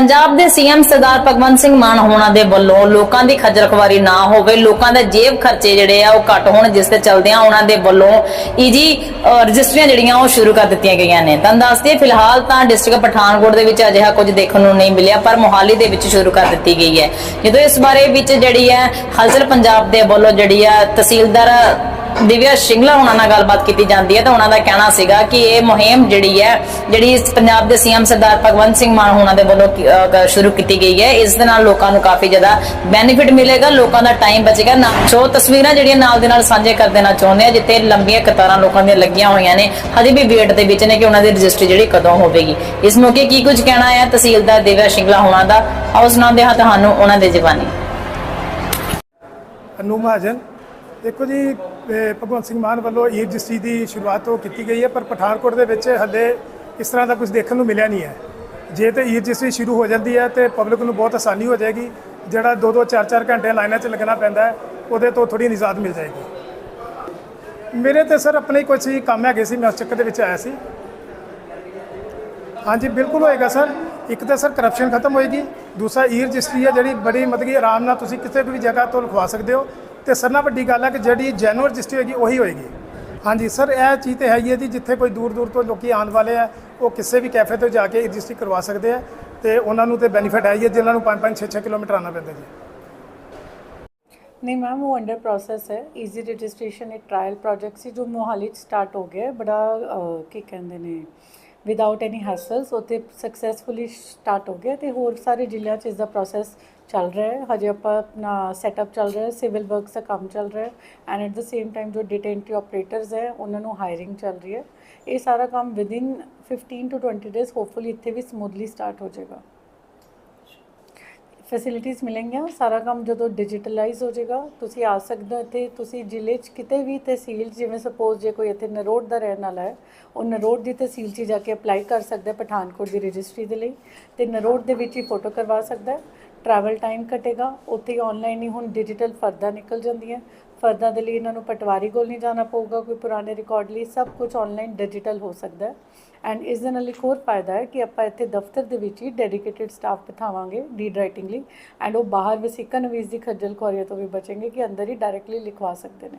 ਪੰਜਾਬ ਦੇ ਸੀਐਮ ਸਰਦਾਰ ਭਗਵੰਤ ਸਿੰਘ ਮਾਨ ਹੋਣਾ ਦੇ ਵੱਲੋਂ ਲੋਕਾਂ ਦੀ ਖੱਜਲ ਖਵਾਰੀ ਨਾ ਹੋਵੇ, ਲੋਕਾਂ ਦੇ ਜੇਬ ਖਰਚੇ ਜਿਹੜੇ ਆ ਉਹ ਘੱਟ ਹੋਣ, ਜਿਸ ਤੇ ਚਲਦਿਆਂ ਉਹਨਾਂ ਦੇ ਵੱਲੋਂ ਈਜੀ ਰਜਿਸਟਰੀਆਂ ਜਿਹੜੀਆਂ ਉਹ ਸ਼ੁਰੂ ਕਰ ਦਿੱਤੀਆਂ ਗਈਆਂ ਨੇ। ਤਾਂ ਦੱਸਦੇ ਫਿਲਹਾਲ ਤਾਂ ਡਿਸਟ੍ਰਿਕਟ ਪਠਾਨਕੋਟ ਦੇ ਵਿੱਚ ਅਜਿਹਾ ਕੁਝ ਦੇਖਣ ਨੂੰ ਨਹੀਂ ਮਿਲਿਆ, ਪਰ ਮੋਹਾਲੀ ਦੇ ਵਿੱਚ ਸ਼ੁਰੂ ਕਰ ਦਿੱਤੀ ਗਈ ਹੈ। ਜਦੋਂ ਇਸ ਬਾਰੇ ਵਿੱਚ ਜਿਹੜੀ ਹੈ ਹਲਚਲ ਪੰਜਾਬ ਦੇ ਵੱਲੋਂ ਜਿਹੜੀ ਹੈ ਤਹਿਸੀਲਦਾਰ ਦਿਵਿਆ ਸ਼ਿੰਗਲਾ ਉਹਨਾਂ ਨਾਲ ਗੱਲਬਾਤ ਕੀਤੀ ਜਾਂਦੀ ਹੈ ਤਾਂ ਉਹਨਾਂ ਦਾ ਕਹਿਣਾ ਸੀਗਾ ਕਿ ਇਹ ਮੁਹਿੰਮ ਜਿਹੜੀ ਹੈ, ਜਿਹੜੀ ਪੰਜਾਬ ਦੇ ਸੀਐਮ ਸਰਦਾਰ ਭਗਵੰਤ ਸਿੰਘ ਮਾਨ ਹੋਣਾ ਦੇ ਵੱਲੋਂ ਸ਼ੁਰੂ ਕੀਤੀ ਗਈ ਹੈ, ਇਸ ਦੇ ਨਾਲ ਲੋਕਾਂ ਨੂੰ ਕਾਫੀ ਜ਼ਿਆਦਾ ਬੈਨੀਫਿਟ ਮਿਲੇਗਾ, ਲੋਕਾਂ ਦਾ ਟਾਈਮ ਬਚੇਗਾ। ਨਾ ਸੋ ਤਸਵੀਰਾਂ ਜਿਹੜੀਆਂ ਨਾਲ ਦੇ ਨਾਲ ਸਾਂਝੇ ਕਰ ਦੇਣਾ ਚਾਹੁੰਦੇ ਆ, ਜਿੱਥੇ ਲੰਬੀਆਂ ਕਤਾਰਾਂ ਲੋਕਾਂ ਦੀਆਂ ਲੱਗੀਆਂ ਹੋਈਆਂ ਨੇ, ਹਜੇ ਵੀ ਵੇਟ ਦੇ ਵਿੱਚ ਨੇ ਕਿ ਉਹਨਾਂ ਦੀ ਰਜਿਸਟਰੀ ਜਿਹੜੀ ਕਦੋਂ ਹੋਵੇਗੀ। ਇਸ ਮੌਕੇ ਕੀ ਕੁਝ ਕਹਿਣਾ ਹੈ, ਤਹਿਸੀਲਦਾਰ ਦਿਵਿਆ ਸ਼ਿੰਗਲਾ ਹੋਣਾ ਦਾ? ਆਓ ਸੁਣਾਉਂਦੇ ਹਾਂ ਤੁਹਾਨੂੰ ਉਹਨਾਂ ਦੇ ਜ਼ਬਾਨੀ। ਅਨੂ ਮਹਾਜਨ ਦੇਖੋ ਜੀ ਭਗਵੰਤ ਸਿੰਘ ਮਾਨ ਵੱਲੋਂ ਈ ਰਜਿਸਟਰੀ ਦੀ ਸ਼ੁਰੂਆਤ ਉਹ ਕੀਤੀ ਗਈ ਹੈ, ਪਰ ਪਠਾਨਕੋਟ ਦੇ ਵਿੱਚ ਹੱਲੇ ਇਸ ਤਰ੍ਹਾਂ ਦਾ ਕੁਝ ਦੇਖਣ ਨੂੰ ਮਿਲਿਆ ਨਹੀਂ ਹੈ। ਜੇ ਤੇ ਈ ਰਜਿਸਟਰੀ ਸ਼ੁਰੂ ਹੋ ਜਾਂਦੀ ਹੈ ਤੇ ਪਬਲਿਕ ਨੂੰ ਬਹੁਤ ਆਸਾਨੀ ਹੋ ਜਾਏਗੀ। ਜਿਹੜਾ 2-2 4-4 ਘੰਟੇ ਲਾਈਨਾਂ 'ਚ ਲੱਗਣਾ ਪੈਂਦਾ ਹੈ, ਉਹਦੇ ਤੋਂ ਥੋੜੀ ਨਿਜ਼ਾਤ ਮਿਲ ਜਾਏਗੀ। ਮੇਰੇ ਤੇ ਸਰ ਆਪਣੇ ਹੀ ਕੁਝ ਹੀ ਕੰਮ ਹੈਗੇ ਸੀ, ਮੈਂ ਉਸ ਚੱਕਰ ਦੇ ਵਿੱਚ ਆਇਆ ਸੀ। ਹਾਂਜੀ, ਬਿਲਕੁਲ ਹੋਏਗਾ ਸਰ। ਇੱਕ ਤਾਂ ਸਰ ਕਰਪਸ਼ਨ ਖਤਮ ਹੋਏਗੀ। ਦੂਸਰਾ ਈ ਰਜਿਸਟਰੀ ਹੈ ਜਿਹੜੀ ਬੜੀ ਮਤਲਬ ਕਿ ਆਰਾਮ ਨਾਲ ਤੁਸੀਂ ਕਿਸੇ ਵੀ ਜਗ੍ਹਾ ਤੋਂ ਲਿਖਵਾ ਸਕਦੇ ਹੋ। ਤੇ ਸਰ ਨਾਲ ਵੱਡੀ ਗੱਲ ਹੈ ਕਿ ਜਿਹੜੀ ਜੈਨੂਅਲ ਰਜਿਸਟਰੀ ਹੋਏਗੀ, ਉਹੀ ਹੋਏਗੀ। ਹਾਂਜੀ, ਸਰ, ਇਹ ਚੀਜ਼ ਤੇ ਹੈਗੀ ਹੈ ਜੀ, ਜਿੱਥੇ ਕੋਈ ਦੂਰ ਦੂਰ ਤੋਂ ਲੋਕੀ ਆਉਣ ਵਾਲੇ ਆ, ਉਹ ਕਿਸੇ ਵੀ ਕੈਫੇ ਤੋਂ ਜਾ ਕੇ ਰਜਿਸਟਰੀ ਕਰਵਾ ਸਕਦੇ ਆ ਤੇ ਉਹਨਾਂ ਨੂੰ ਤੇ ਬੈਨੀਫਿਟ ਹੈ ਹੀ ਹੈ, ਜਿਨ੍ਹਾਂ ਨੂੰ 5-5 6-6 ਕਿਲੋਮੀਟਰ ਆਉਣਾ ਪੈਂਦਾ ਜੀ। ਨਹੀਂ ਮੈਮ ਉਹ ਅੰਡਰ ਪ੍ਰੋਸੈਸ ਹੈ। ਈਜ਼ੀ ਰਜਿਸਟ੍ਰੇਸ਼ਨ ਇੱਕ ਟ੍ਰਾਇਲ ਪ੍ਰੋਜੈਕਟ ਸੀ, ਜੋ ਮੋਹਾਲੀ ਚ ਸਟਾਰਟ ਹੋ ਗਿਆ ਬੜਾ ਕੀ ਕਹਿੰਦੇ ਨੇ ਵਿਦਆਊਟ ਐਨੀ ਹੈਸਲਸ ਉਤੇ ਸਕਸੈਸਫੁਲੀ ਸਟਾਰਟ ਹੋ ਗਿਆ ਤੇ ਹੋਰ ਸਾਰੇ ਜ਼ਿਲ੍ਹਿਆਂ ਚ ਇਸ ਦਾ ਪ੍ਰੋਸੈਸ ਚੱਲ ਰਿਹਾ ਹੈ। ਹਜੇ ਆਪਾਂ ਆਪਣਾ ਸੈਟਅਪ ਚੱਲ ਰਿਹਾ ਹੈ ਸਿਵਲ ਵਰਕਸ ਦਾ ਕੰਮ ਚੱਲ ਰਿਹਾ ਹੈ and at the same time ਜੋ ਡਿਟੈਂਟਰੀ ਆਪਰੇਟਰਸ ਹੈ, ਉਹਨਾਂ ਨੂੰ ਹਾਇਰਿੰਗ ਚੱਲ ਰਹੀ ਹੈ। ਇਹ ਸਾਰਾ ਕੰਮ ਵਿਦਿਨ 15 ਟੂ 20 ਡੇਜ਼ ਹੋਪਫੁਲੀ ਇੱਥੇ ਵੀ ਸਮੂਥਲੀ ਸਟਾਰਟ ਹੋ ਜਾਏਗਾ। ਫੈਸਿਲਿਟੀਆਂ ਮਿਲਣਗੀਆਂ, ਸਾਰਾ ਕੰਮ ਜਦੋਂ ਡਿਜੀਟਲਾਈਜ਼ ਹੋ ਜਾਏਗਾ ਤੁਸੀਂ ਆ ਸਕਦੇ ਹੋ ਇੱਥੇ, ਤੁਸੀਂ ਜ਼ਿਲ੍ਹੇ 'ਚ ਕਿਤੇ ਵੀ ਤਹਿਸੀਲ 'ਚ ਜਿਵੇਂ ਸਪੋਜ਼ ਜੇ ਕੋਈ ਇੱਥੇ ਨਰੋੜ ਦਾ ਰਹਿਣ ਵਾਲਾ ਹੈ, ਉਹ ਨਰੋੜ ਦੀ ਤਹਿਸੀਲ 'ਚ ਜਾ ਕੇ ਅਪਲਾਈ ਕਰ ਸਕਦਾ ਪਠਾਨਕੋਟ ਦੀ ਰਜਿਸਟਰੀ ਦੇ ਲਈ ਤੇ ਨਰੋੜ ਦੇ ਵਿੱਚ ਹੀ ਫੋਟੋ ਕਰਵਾ ਸਕਦਾ ਟਰੈਵਲ ਟਾਈਮ ਘਟੇਗਾ, ਉੱਥੇ ਹੀ ਆਨਲਾਈਨ ਹੀ ਹੁਣ ਡਿਜੀਟਲ ਫਰਦਾ ਨਿਕਲ ਜਾਂਦੀਆਂ। ਫਰਦਾਂ ਦੇ ਲਈ ਇਹਨਾਂ ਨੂੰ ਪਟਵਾਰੀ ਕੋਲ ਨਹੀਂ ਜਾਣਾ ਪਊਗਾ, ਕੋਈ ਪੁਰਾਣੇ ਰਿਕਾਰਡ ਲਈ ਸਭ ਕੁਝ ਆਨਲਾਈਨ ਡਿਜੀਟਲ ਹੋ ਸਕਦਾ ਹੈ। ਐਂਡ ਇਸ ਦੇ ਨਾਲ ਇੱਕ ਹੋਰ ਫਾਇਦਾ ਹੈ ਕਿ ਆਪਾਂ ਇੱਥੇ ਦਫ਼ਤਰ ਦੇ ਵਿੱਚ ਹੀ ਡੈਡੀਕੇਟਿਡ ਸਟਾਫ ਬਿਠਾਵਾਂਗੇ ਡੀਡ ਰਾਈਟਿੰਗ ਲਈ ਐਂਡ ਉਹ ਬਾਹਰ ਵਸੀਕਾ ਨਵੀਸ ਦੀ ਖੱਜਲ ਖੁਆਰੀਆਂ ਤੋਂ ਵੀ ਬਚेंगे ਕਿ ਅੰਦਰ ਹੀ ਡਾਇਰੈਕਟਲੀ ਲਿਖਵਾ ਸਕਦੇ ਨੇ।